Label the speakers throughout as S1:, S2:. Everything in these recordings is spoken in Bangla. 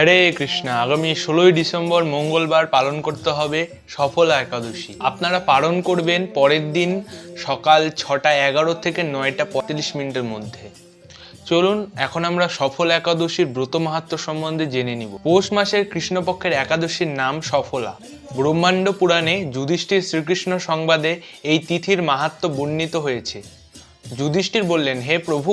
S1: হরে কৃষ্ণা, আগামী ষোলোই ডিসেম্বর মঙ্গলবার পালন করতে হবে সফলা একাদশী। আপনারা পালন করবেন পরের দিন সকাল ছটা এগারো থেকে নয়টা পঁয়তাল্লিশ মিনিটের মধ্যে। চলুন, এখন আমরা সফল একাদশীর ব্রত মাহাত্ম সম্বন্ধে জেনে নিব। পৌষ মাসের কৃষ্ণপক্ষের একাদশীর নাম সফলা। ব্রহ্মাণ্ড পুরাণে যুধিষ্ঠির শ্রীকৃষ্ণ সংবাদে এই তিথির মাহাত্ম বর্ণিত হয়েছে। যুধিষ্ঠির বললেন, হে প্রভু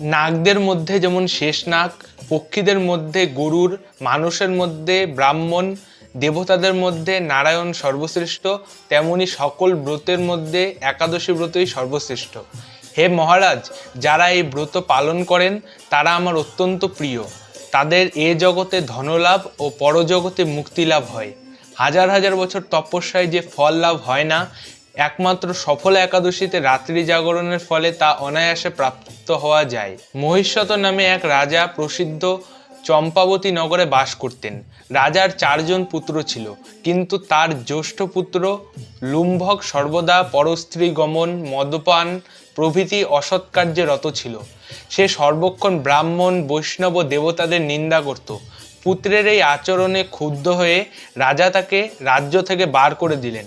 S1: নাগদের মধ্যে যেমন শেষ নাগ, পক্ষীদের মধ্যে গরুর, মানুষের মধ্যে ব্রাহ্মণ, দেবতাদের মধ্যে নারায়ণ সর্বশ্রেষ্ঠ, তেমনি সকল ব্রতের মধ্যে একাদশী ব্রতই সর্বশ্রেষ্ঠ। হে মহারাজ, যারা এই ব্রত পালন করেন, তারা আমার অত্যন্ত প্রিয়। তাদের এ জগতে ধনলাভ ও পরজগতে মুক্তি লাভ হয়। হাজার হাজার বছর তপস্যায় যে ফল লাভ হয় না একমাত্র সফল একাদশীতে রাত্রি জাগরণের ফলে তা অনায়াসে প্রাপ্ত হওয়া যায়। মহিষ্যত নামে এক রাজা প্রসিদ্ধ চম্পাবতী নগরে বাস করতেন। রাজার চারজন পুত্র ছিল, কিন্তু তার জ্যেষ্ঠ পুত্র লুম্ভক সর্বদা পরস্ত্রী গমন, মদপান প্রভৃতি অসৎকার্যে রত ছিল। সে সর্বক্ষণ ব্রাহ্মণ, বৈষ্ণব দেবতাদের নিন্দা করত। পুত্রের এই আচরণে ক্ষুব্ধ হয়ে রাজা তাকে রাজ্য থেকে বার করে দিলেন।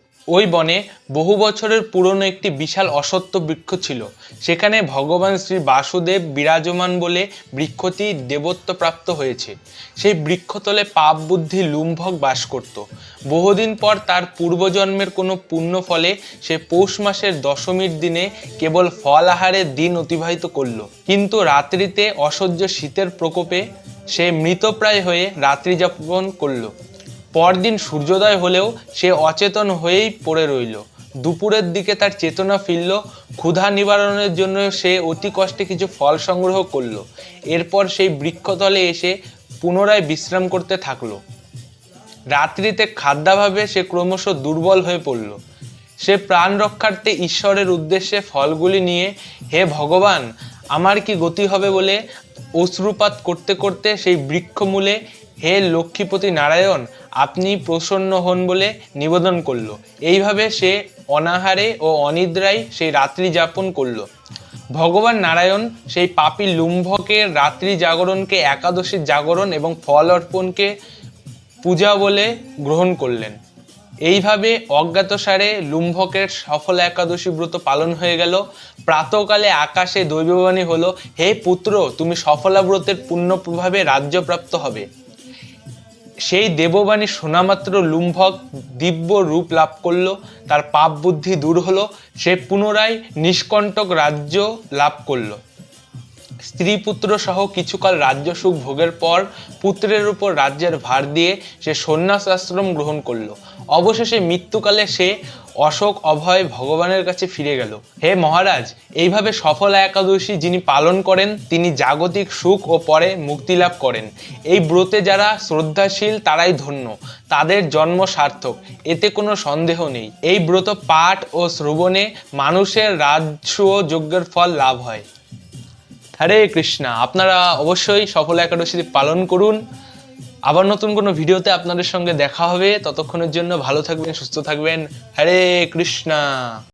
S1: ওই বনে বহু বছরের পুরনো একটি বিশাল অসত্য বৃক্ষ ছিল। সেখানে ভগবান শ্রী বাসুদেব বিরাজমান বলে বৃক্ষটি দেবত্ব প্রাপ্ত হয়েছে। সেই বৃক্ষতলে পাপ বুদ্ধি লুম্ভক বাস করত। বহুদিন পর তার পূর্বজন্মের কোনো পুণ্য ফলে সে পৌষ মাসের দশমীর দিনে কেবল ফল আহারে দিন অতিবাহিত করল। কিন্তু রাত্রিতে অসহ্য শীতের প্রকোপে সে মৃতপ্রায় হয়ে রাত্রি যাপন করল। পরদিন সূর্যোদয় হলেও সে অচেতন হয়েই পড়ে রইল। দুপুরের দিকে তার চেতনা ফিরল, ক্ষুধা নিবারণের জন্য সে অতি কষ্টে কিছু ফল সংগ্রহ করল। এরপর সেই বৃক্ষতলে এসে পুনরায় বিশ্রাম করতে থাকল। রাত্রিতে খাদ্যাভাবে সে ক্রমশ দুর্বল হয়ে পড়ল। সে প্রাণ রক্ষার্থে ঈশ্বরের উদ্দেশ্যে ফলগুলি নিয়ে, হে ভগবান, আমার কি গতি হবে বলে অশ্রুপাত করতে করতে সেই বৃক্ষমূলে হে লক্ষ্মীপতি নারায়ণ, আপনি প্রসন্ন হন বলে নিবেদন করল। এইভাবে সে অনাহারে ও অনিদ্রায় সেই রাত্রি যাপন করল। ভগবান নারায়ণ সেই পাপী লুম্ভকের রাত্রি জাগরণকে একাদশীর জাগরণ এবং ফল অর্পণকে পূজা বলে গ্রহণ করলেন। এইভাবে অজ্ঞাতসারে লুম্ভকের সফল একাদশী ব্রত পালন হয়ে গেল। প্রাতকালে আকাশে দৈববাণী হলো, হে পুত্র, তুমি সফলা ব্রতের পুণ্য প্রভাবে রাজ্যপ্রাপ্ত হবে। সেই দেববাণী শোনামাত্র লুম্ভক দিব্য রূপ লাভ করল, তার পাপ বুদ্ধি দূর হলো, সে পুনরায় নিষ্কণ্টক রাজ্য লাভ করল। স্ত্রী পুত্র সহ কিছুকাল রাজ্য সুখ ভোগের পর পুত্রের উপর রাজ্যের ভার দিয়ে সে সন্ন্যাস আশ্রম গ্রহণ করল। অবশেষে মৃত্যুকালে সে অশোক অভয় ভগবানের কাছে ফিরে গেল। হে মহারাজ, এইভাবে সফল একাদশী যিনি পালন করেন, তিনি জাগতিক সুখ ও পরে মুক্তি লাভ করেন। এই ব্রতে যারা শ্রদ্ধাশীল, তারাই ধন্য। তাদের জন্ম সার্থক, এতে কোনো সন্দেহ নেই। এই ব্রত পাঠ ও শ্রবণে মানুষের রাজস্ব যজ্ঞের ফল লাভ হয়। হরে কৃষ্ণা। আপনারা অবশ্যই সফল একাদশী পালন করুন। আবার নতুন কোনো ভিডিওতে আপনাদের সঙ্গে দেখা হবে। ততক্ষণের জন্য ভালো থাকবেন, সুস্থ থাকবেন। হরে কৃষ্ণা।